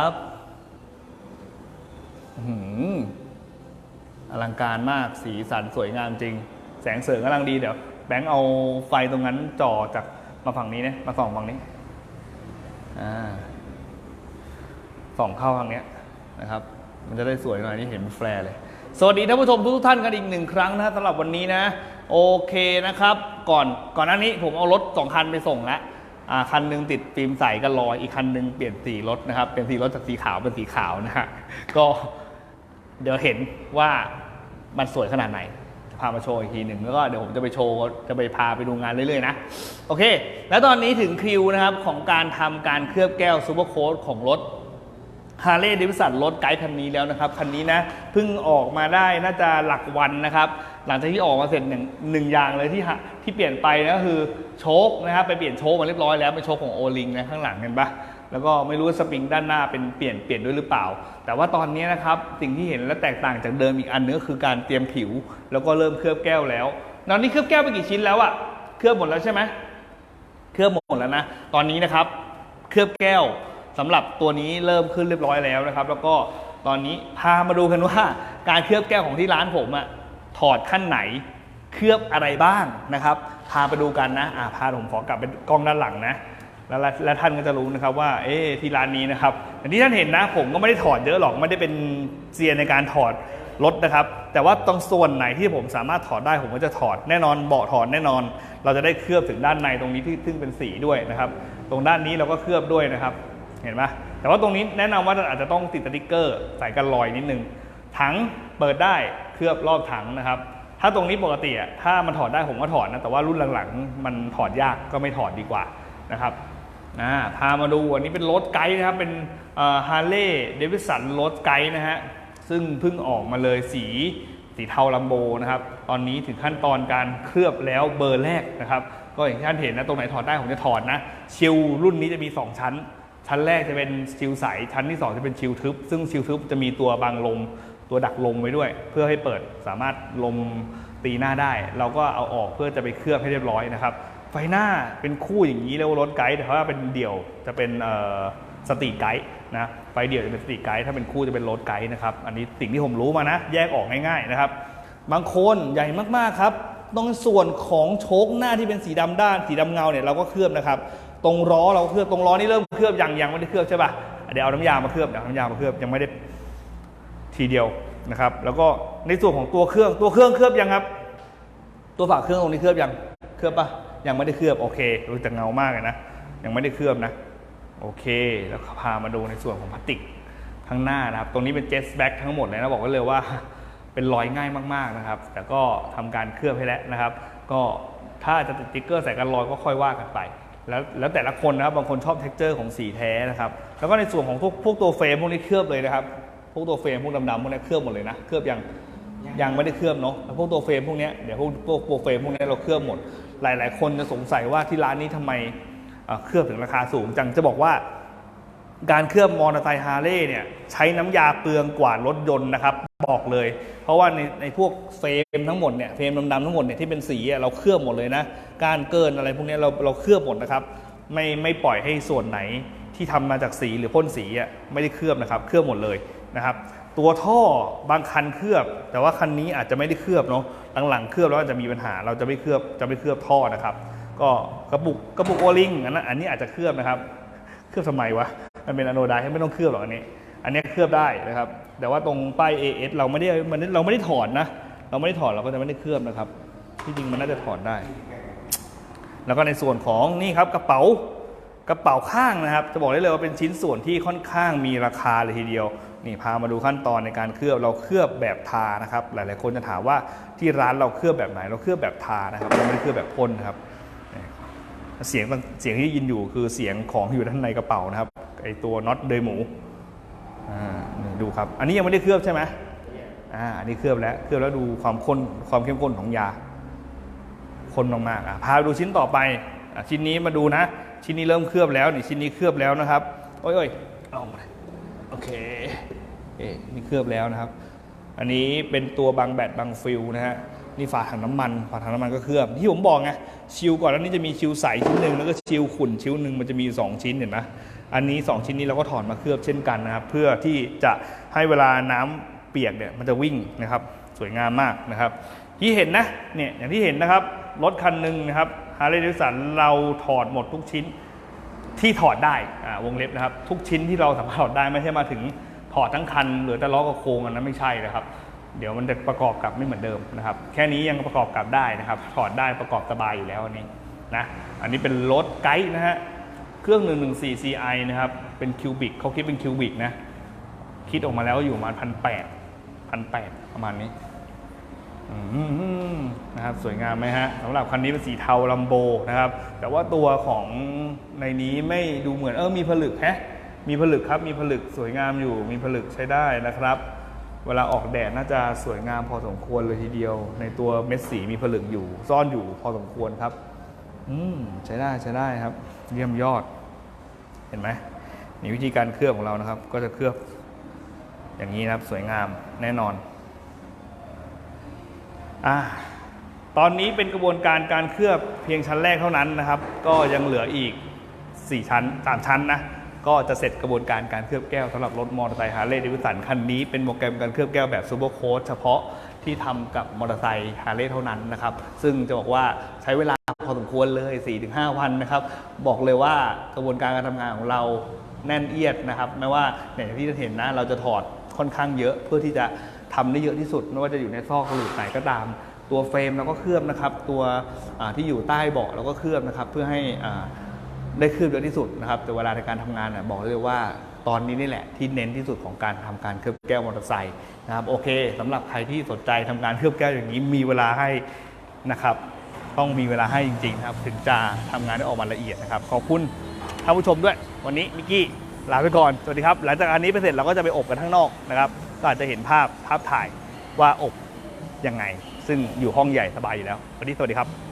ครับอื้อหืออลังการมาก สีสันสวยงามจริง แสงเสริงกำลังดีเดี๋ยว แบงค์เอาไฟตรงนั้นจ่อจากมาฝั่งนี้เนี่ยมาส่องฝั่งนี้ อ่า ส่องเข้าทางเนี้ยนะครับ มันจะได้สวยหน่อยนี่เห็นเป็นแฟร์เลย สวัสดีท่านผู้ชมทุกท่านกันอีกหนึ่งครั้งนะสำหรับวันนี้นะ โอเคนะครับ ก่อนก่อนหน้านี้ผมเอารถสองคันไปส่งแล้ว คันหนึงติดฟิล์มใสกันลอยอีกคันหนึงเปลี่ยนสีรถนะครับเปลี่ยนสีรถจากสีขาวเป็นสีขาวนะฮะก็เดี๋ยวเห็นว่ามันสวยขนาดไหนจะพามาโชว์อีกทีหนึ่งแล้วก็เดี๋ยวผมจะไปโชว์จะไปพาไปดูงานเรื่อยๆนะ โอเค แล้วตอนนี้ถึงคิวนะครับของการทำการเคลือบแก้วซูเปอร์โค้ดของรถฮาร์เลย์ดิวิสันรถไกด์คันนี้แล้วนะครับ คันนี้นะเพิ่งออกมาได้น่าจะหลักวันนะครับ หลังจากที่ออกมาเสร็จหนึ่งหนึ่งอย่างเลยที่ที่เปลี่ยนไปนะก็คือโชคนะครับไปเปลี่ยนโชคมาเรียบร้อยแล้วเป็นโชคของโอลิงนะข้างหลังเห็นปะแล้วก็ไม่รู้ว่าสปริงด้านหน้าเป็นเปลี่ยนเปลี่ยนด้วยหรือเปล่า แต่ว่าตอนนี้นะครับสิ่งที่เห็นและแตกต่างจากเดิมอีกอันนึงก็คือการเตรียมผิว แล้วก็เริ่มเคลือบแก้วแล้วตอนนี้เคลือบแก้วไปกี่ชิ้นแล้วอะเคลือบหมดแล้วใช่ไหมเคลือบหมดแล้วนะตอนนี้นะครับเคลือบแก้วสำหรับตัวนี้เริ่มขึ้นเรียบร้อยแล้วนะครับ แล้วก็ตอนนี้พามาดูกันว่าการเคลือบแก้วของที่ร้านผมอะ ถอดขั้นไหนเคลือบอะไรบ้างนะครับ พาไปดูกันนะอ่าพาผมขอกลับเป็นกล้องด้านหลังนะแล้วแล้วแล้วท่านก็จะรู้นะครับว่าเอ๊ที่ร้านนี้นะครับอย่างที่ท่านเห็นนะผมก็ไม่ได้ถอดเยอะหรอกไม่ได้เป็นเซียนในการถอดรถนะครับ แต่ว่าตรงส่วนไหนที่ผมสามารถถอดได้ผมก็จะถอดแน่นอนเบาะถอดแน่นอน เราจะได้เคลือบถึงด้านในตรงนี้ที่ซึ่งเป็นสีด้วยนะครับ ตรงด้านนี้เราก็เคลือบด้วยนะครับ เห็นไหมแต่ว่าตรงนี้แนะนำว่าอาจจะต้องติดสติ๊กเกอร์ใส่กันรอยนิดนึง ถังเปิดได้เคลือบรอบถังนะครับ ถ้าตรงนี้ปกติอะถ้ามันถอดได้ผมก็ถอดนะแต่ว่ารุ่นหลังๆ มันถอดยากก็ไม่ถอดดีกว่านะครับอ่าพามาดูอันนี้เป็นรถไกด์นะครับ เป็นฮาร์เลย์เดวิสันรถไกด์นะฮะซึ่งเพิ่งออกมาเลยสีสีเทาลัมโบนะครับ ตอนนี้ถึงขั้นตอนการเคลือบแล้วเบอร์แรกนะครับ ก็อย่างที่ท่านเห็นนะ ตรงไหนถอดได้ผมจะถอดนะ ชิลรุ่นนี้จะมี 2 ชั้น ชั้นแรกจะเป็นชิลใส ชั้นที่ 2 จะเป็นชิลทึบ ซึ่งชิลทึบจะมีตัวบังลม ตัวดักลมไว้ด้วย เพื่อให้เปิดสามารถลมตีหน้าได้ เราก็เอาออกเพื่อจะไปเคลือบให้เรียบร้อยนะครับไฟหน้าเป็นคู่อย่างนี้เรียกว่ารถไกด์แต่ถ้าเป็นเดี่ยวจะเป็นสตรีไกด์นะไฟเดี่ยวจะเป็นสตรีไกด์ถ้าเป็นคู่จะเป็นรถไกด์นะครับอันนี้สิ่งที่ผมรู้มานะ แยกออกง่ายๆนะครับ บางคนใหญ่มากๆครับตรงส่วนของโชคหน้าที่เป็นสีดำด้าน สีดำเงาเนี่ยเราก็เคลือบนะครับ ตรงล้อเราก็เคลือบตรงล้อนี่เริ่มเคลือบยังยังไม่ได้เคลือบใช่ป่ะเดี๋ยวเอาน้ำยามาเคลือบเดี๋ยวเอาน้ำยามาเคลือบยังไม่ได้ ทีเดียวนะครับ แล้วก็ในส่วนของตัวเครื่องตัวเครื่องเคลือบยังครับ ตัวฝาเครื่องตรงนี้เคลือบยังเคลือบปะยังไม่ได้เคลือบโอเครู้แต่เงามากเลยนะยังไม่ได้เคลือบนะโอเค แล้วพามาดูในส่วนของพลาสติกข้างหน้านะครับ ตรงนี้เป็นเจสแบ็กทั้งหมดเลยนะบอกไว้เลยว่าเป็นรอยง่ายมากๆนะครับ แต่ก็ทำการเคลือบให้แล้วนะครับ ก็ถ้าจะติดติ๊กเกอร์ใส่กันรอยก็ค่อยว่ากันไป แล้วแล้วแต่ละคนนะครับบางคนชอบเท็กเจอร์ของสีแท้นะครับ แล้วก็ในส่วนของพวกพวกตัวเฟรมพวกนี้เคลือบเลยนะครับ พวกตัวเฟรมพวกดำๆพวกนี้เคลือบหมดเลยนะเคลือบยังยังไม่ได้เคลือบเนาะแล้วพวกตัวเฟรมพวกเนี้ยเดี๋ยวพวกพวกตัวเฟรมพวกเนี้ยเราเคลือบหมด หลาย ๆ คนจะสงสัยว่าที่ร้านนี้ทำไมเอ่อเคลือบถึงราคาสูงจังจะบอกว่าการเคลือบมอเตอร์ไซค์ฮาร์เลย์เนี่ยใช้น้ำยาเปลืองกว่ารถยนต์นะครับบอกเลย เพราะว่าในในพวกเฟรมทั้งหมดเนี่ยเฟรมดำๆทั้งหมดเนี่ยที่เป็นสีอะเราเคลือบหมดเลยนะการเกินอะไรพวกเนี้ยเราเราเคลือบหมดนะครับไม่ไม่ปล่อยให้ส่วนไหนที่ทำมาจากสีหรือพ่นสีอะไม่ได้เคลือบนะครับ เคลือบหมดเลย นะครับตัวท่อบางคันเคลือบ แต่ว่าคันนี้อาจจะไม่ได้เคลือบเนาะหลังๆเคลือบแล้วอาจจะมีปัญหา เราจะไม่เคลือบจะไม่เคลือบท่อนะครับ ก็กระปุกกระปุกโอลิงอันนั้นอันนี้อาจจะเคลือบนะครับ เคลือบทำไมวะมันเป็นอโนไดซ์ไม่ต้องเคลือบหรอกอันนี้ อันนี้เคลือบได้นะครับ แต่ว่าตรงป้าย AS เราไม่ได้มันเราไม่ได้ถอดนะ เราไม่ได้ถอดเราก็จะไม่ได้เคลือบนะครับ ที่จริงมันน่าจะถอดได้ แล้วก็ในส่วนของนี่ครับกระเป๋า กระเป๋าข้างนะครับ จะบอกได้เลยว่าเป็นชิ้นส่วนที่ค่อนข้างมีราคาเลยทีเดียว นี่พามาดูขั้นตอนในการเคลือบเราเคลือบแบบทานะครับ หลายๆคนจะถามว่าที่ร้านเราเคลือบแบบไหน เราเคลือบแบบทานะครับเราไม่ได้เคลือบแบบพ่นนะครับเสียงเสียงที่ยินอยู่คือเสียงของที่อยู่ด้านในกระเป๋านะครับไอตัวน็อตเดยหมูอ่าดูครับ อันนี้ยังไม่ได้เคลือบใช่ไหมอ่าอันนี้เคลือบแล้วเคลือบแล้วดูความข้นความเข้มข้นของยาข้นมากๆอะพาดูชิ้นต่อไปอชิ้นนี้มาดูนะ ชิ้นนี้เริ่มเคลือบแล้วนี่ชิ้นนี้เคลือบแล้วนะครับโอ้ยโอ้ยเอามาโอเคเอ๊ะนี่เคลือบแล้วนะครับ อันนี้เป็นตัวบางแบตบางฟิลนะฮะนี่ฝาถังน้ำมันฝาถังน้ำมันก็เคลือบที่ผมบอกไงชิลก่อนแล้วนี่จะมีชิลใสชิ้นหนึ่งแล้วก็ชิลขุ่นชิ้นหนึ่งมันจะมี 2 ชิ้นเห็นไหมอันนี้ 2 ชิ้นนี้เราก็ถอดมาเคลือบเช่นกันนะครับ เพื่อที่จะให้เวลาน้ำเปียกเนี่ยมันจะวิ่งนะครับ สวยงามมากนะครับ ที่เห็นนะเนี่ยอย่างที่เห็นนะครับรถคันหนึ่งนะครับาร์เลย์ดิสันเราถอดหมดทุกชิ้นที่ถอดได้อ่าวงเล็บนะครับ ทุกชิ้นที่เราสามารถถอดได้ไม่ใช่มาถึงถอดทั้งคันเหลือแต่ล้อกับโครงอันนั้นไม่ใช่นะครับ เดี๋ยวมันจะประกอบกับไม่เหมือนเดิมนะครับ แค่นี้ยังประกอบกับได้นะครับ ถอดได้ประกอบสบายอยู่แล้วอันนี้นะอันนี้เป็นรถไกด์นะฮะเครื่อง 114 CI นะครับ เป็นคิวบิกเขาคิดเป็นคิวบิกนะ คิดออกมาแล้วอยู่ประมาณพันแปดพันแปดประมาณนี้อืม นะครับสวยงามไหมฮะสำหรับคันนี้เป็นสีเทาลัมโบนะครับแต่ว่าตัวของในนี้ไม่ดูเหมือนเออมีผลึกแฮะมีผลึกครับมีผลึกสวยงามอยู่ มีผลึกใช้ได้นะครับ เวลาออกแดดน่าจะสวยงามพอสมควรเลยทีเดียว ในตัวเม็ดสีมีผลึกอยู่ ซ่อนอยู่พอสมควรครับ อืมใช้ได้ใช้ได้ครับ เยี่ยมยอด เห็นไหมนี่วิธีการเคลือบของเรานะครับ ก็จะเคลือบอย่างนี้นะครับ สวยงามแน่นอน อ่า ตอนนี้เป็นกระบวนการการเคลือบเพียงชั้นแรกเท่านั้นนะครับ ก็ยังเหลืออีก 4 ชั้น 3 ชั้นนะ ก็จะเสร็จกระบวนการการเคลือบแก้วสำหรับรถมอเตอร์ไซค์ฮาร์เลย์เดวิสันคันนี้เป็นโปรแกรมการเคลือบแก้วแบบซูเปอร์โค้ดเฉพาะที่ทำกับมอเตอร์ไซค์ฮาร์เลย์เท่านั้นนะครับ ซึ่งจะบอกว่าใช้เวลาพอสมควรเลย 4-5 วันนะครับ บอกเลยว่ากระบวนการการทำงานของเราแน่นเอียดนะครับไม่ว่าเนี่ยอย่างที่จะเห็นนะ เราจะถอดค่อนข้างเยอะเพื่อที่จะทำได้เยอะที่สุด ไม่ว่าจะอยู่ในซอกหลืบไหนก็ตาม ตัวเฟรมเราก็เคลือบนะครับ ตัวที่อยู่ใต้เบาะเราก็เคลือบนะครับ เพื่อให้ได้คืบเยอะที่สุดนะครับ แต่เวลาในการทำงานบอกเลยว่าตอนนี้นี่แหละที่เน้นที่สุดของการทำการเคลือบแก้วมอเตอร์ไซค์นะครับโอเคสำหรับใครที่สนใจทำการเคลือบแก้วอย่างนี้มีเวลาให้นะครับ ต้องมีเวลาให้จริงๆนะครับ ถึงจะทำงานได้ออกมาละเอียดนะครับขอบคุณท่านผู้ชมด้วย วันนี้มิกกี้ลาไปก่อนสวัสดีครับ หลังจากอันนี้ไปเสร็จเราก็จะไปอบกันข้างนอกนะครับก็อาจจะเห็นภาพภาพถ่ายว่าอบยังไง ซึ่งอยู่ห้องใหญ่สบายอยู่แล้ววันนี้สวัสดีครับ